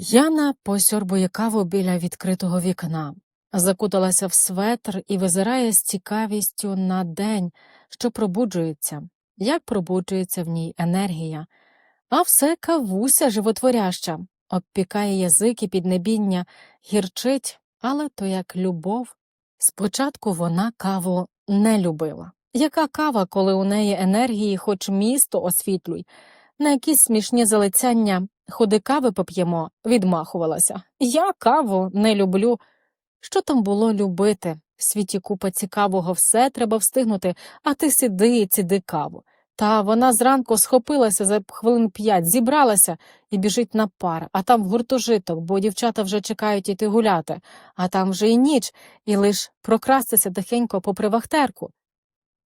Яна посьорбує каву біля відкритого вікна, закуталася в светр і визирає з цікавістю на день, що пробуджується, як пробуджується в ній енергія, а все кавуся животворяща, обпікає язик і піднебіння, гірчить, але то як любов. Спочатку вона каву не любила. Яка кава, коли у неї енергії, хоч місто освітлюй, на якісь смішні залицяння ходи кави поп'ємо, відмахувалася. Я каву не люблю. Що там було любити? В світі купа цікавого, все треба встигнути, а ти сиди і ціди каву. Та вона зранку схопилася за хвилин п'ять, зібралася і біжить на пар, а там в гуртожиток, бо дівчата вже чекають іти гуляти, а там вже і ніч, і лиш прокрастися тихенько попри вахтерку.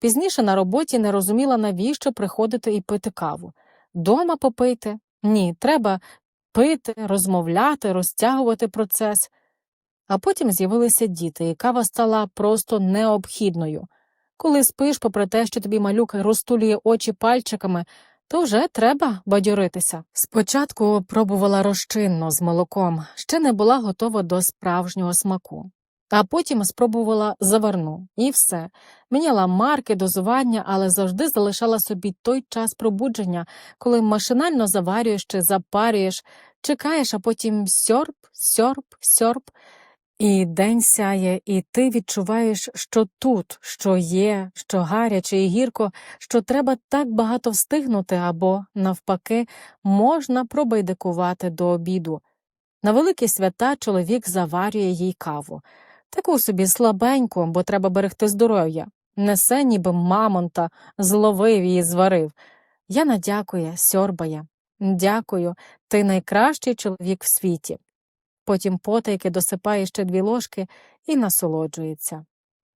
Пізніше на роботі не розуміла, навіщо приходити і пити каву. Дома попити? Ні, треба пити, розмовляти, розтягувати процес. А потім з'явилися діти, і кава стала просто необхідною. Коли спиш, попри те, що тобі малюк розтулює очі пальчиками, то вже треба бадьоритися. Спочатку пробувала розчинно з молоком, ще не була готова до справжнього смаку. А потім спробувала заварну, і все. Міняла марки, дозування, але завжди залишала собі той час пробудження, коли машинально заварюєш чи запарюєш, чекаєш, а потім сьорб, сьорб, сьорб. І день сяє, і ти відчуваєш, що тут, що є, що гаряче і гірко, що треба так багато встигнути, або, навпаки, можна пробайдикувати до обіду. На великі свята чоловік заварює їй каву. Таку собі слабеньку, бо треба берегти здоров'я. Несе, ніби мамонта, зловив і зварив. Яна дякує, сьорбає. Дякую, ти найкращий чоловік в світі. Потім потайки досипає ще дві ложки і насолоджується.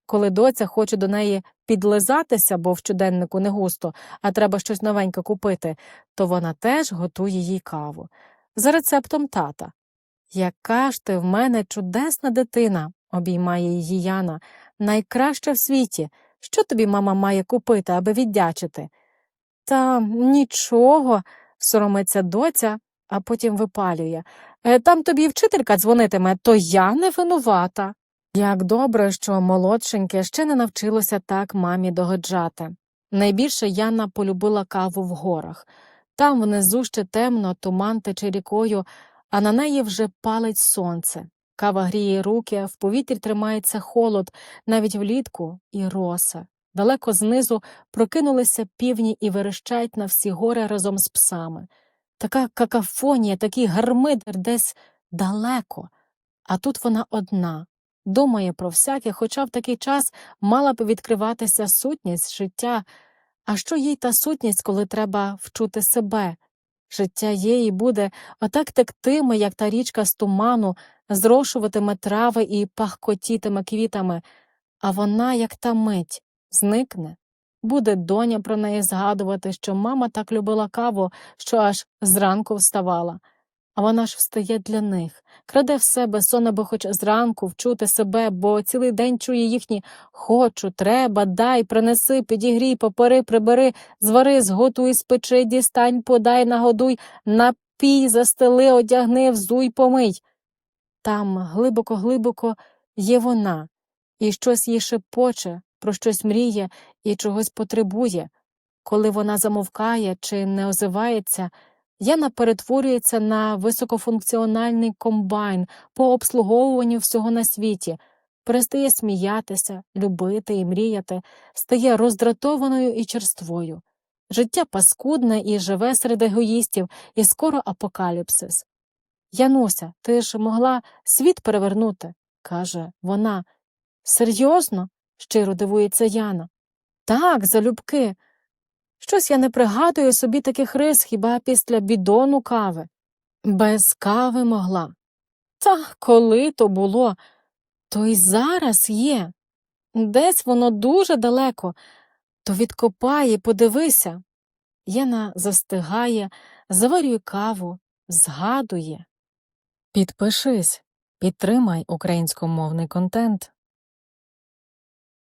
Коли доця хоче до неї підлизатися, бо в щоденнику не густо, а треба щось новеньке купити, то вона теж готує їй каву. За рецептом тата. Яка ж ти в мене чудесна дитина, обіймає її Яна, найкраща в світі. Що тобі мама має купити, аби віддячити? Та нічого, соромиться доця, а потім випалює. «Е, Там тобі вчителька дзвонитиме, то я не винувата. Як добре, що молодшеньке ще не навчилося так мамі догоджати. Найбільше Яна полюбила каву в горах. Там внизу ще темно, туман тече рікою, а на неї вже палить сонце. Кава гріє руки, в повітрі тримається холод, навіть влітку і роса. Далеко знизу прокинулися півні і верещать на всі гори разом з псами. Така какафонія, такий гармидер десь далеко, а тут вона одна, думає про всяке, хоча в такий час мала б відкриватися сутність життя. А що їй та сутність, коли треба вчути себе? Життя і буде отак тектиме, як та річка з туману, зрошуватиме трави і пахкотітиме квітами, а вона, як та мить, зникне. Буде доня про неї згадувати, що мама так любила каву, що аж зранку вставала. А вона ж встає для них, краде в себе сон, аби хоч зранку вчути себе, бо цілий день чує їхні хочу, треба, дай, принеси, підігрій, попери, прибери, звари, зготуй, спечи, дістань, подай, нагодуй, напій, застели, одягни, взуй, помий. Там глибоко-глибоко є вона, і щось їй шепоче, про щось мріє і чогось потребує. Коли вона замовкає чи не озивається, Яна перетворюється на високофункціональний комбайн по обслуговуванню всього на світі, перестає сміятися, любити і мріяти, стає роздратованою і черствою. Життя паскудне і живе серед егоїстів, і скоро апокаліпсис. Януся, ти ж могла світ перевернути, каже вона. Серйозно? щиро дивується Яна. Так, залюбки. Щось я не пригадую собі таких рис хіба після бідону кави. Без кави могла. Та коли то було, то й зараз є. Десь воно дуже далеко, то відкопай подивися. Яна застигає, заварює каву, згадує. Підпишись, підтримай українськомовний контент.